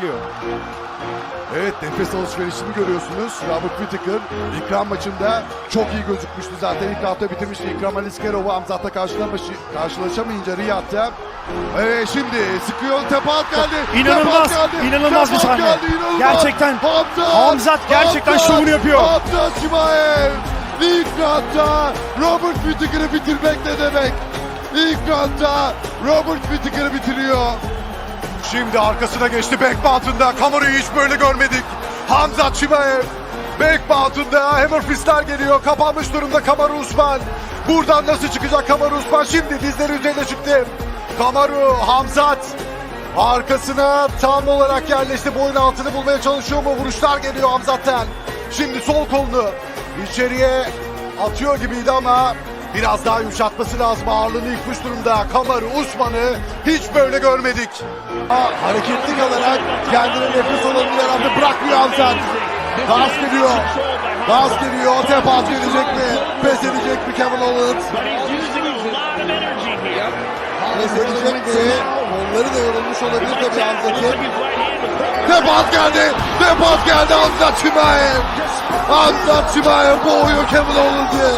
geliyor. Evet nefes alışverişini görüyorsunuz. Robert Whittaker ikram maçında çok iyi gözükmüştü zaten. ilk hafta bitirmişti. İkram Aliskerov'u karşılamış- karşılaşamayınca Riyad'da. Evet şimdi sıkıyor Tepat geldi. İnanılmaz, Tepat geldi. inanılmaz bir sahne. geldi, inanılmaz. Gerçekten Hamzat, Hamzat gerçekten Hamzat, şovunu yapıyor. Hamzat Şimaev. İlk roundda Robert Whittaker'ı bitirmek ne demek? İlk roundda Robert Whittaker'ı bitiriyor. Şimdi arkasına geçti backmount'unda. Kamaru'yu hiç böyle görmedik. Hamza Çimaev. Backmount'unda Hammer Fistler geliyor. Kapanmış durumda Kamaru Usman. Buradan nasıl çıkacak Kamaru Usman? Şimdi dizleri üzerine çıktı. Kamaru, Hamzat. Arkasına tam olarak yerleşti. Boyun altını bulmaya çalışıyor mu? Vuruşlar geliyor Hamzat'tan. Şimdi sol kolunu içeriye atıyor gibiydi ama biraz daha yumuşatması lazım. Ağırlığını yıkmış durumda. Kamaru, Usman'ı hiç böyle görmedik. Hareketli kalarak kendine nefes alanını yarattı. Bırakmıyor Hamzat. Gaz geliyor. Gaz geliyor. Tepas gelecek mi? Pes edecek mi Kevin Owens? Pes edecek mi? Onları da yorulmuş olabilir tabii Hamzat'ın. Tepas geldi. Tepas geldi Hamzat Şimayev. Hamzat Şimayev boğuyor Kevin Owens'ı.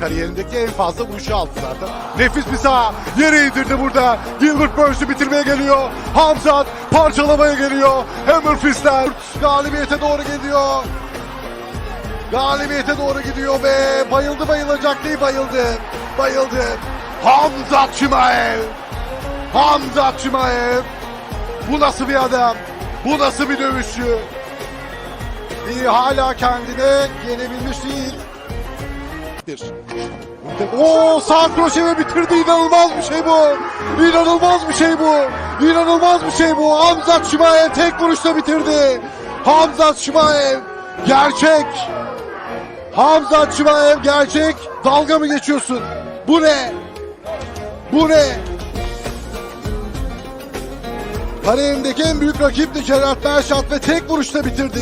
Kariyerindeki, en fazla vuruşu aldı zaten. Nefis bir sağ. Yere indirdi burada. Gilbert Burns'u bitirmeye geliyor. Hamzat parçalamaya geliyor. Hammer Fistler galibiyete doğru gidiyor. Galibiyete doğru gidiyor ve bayıldı bayılacak değil bayıldı. Bayıldı. Hamzat Şimayev. Hamzat Şimayev. Bu nasıl bir adam? Bu nasıl bir dövüşçü? İyi hala kendine yenebilmiş değil. Bir. Oo sağ kroşeme bitirdi. İnanılmaz bir şey bu. İnanılmaz bir şey bu. İnanılmaz bir şey bu. Hamzat Şimayev tek vuruşla bitirdi. Hamzat Şimayev gerçek. Hamzat Şimayev gerçek. Dalga mı geçiyorsun? Bu ne? Bu ne? Kariyerimdeki en büyük rakipti Gerard Berşat ve tek vuruşla bitirdi.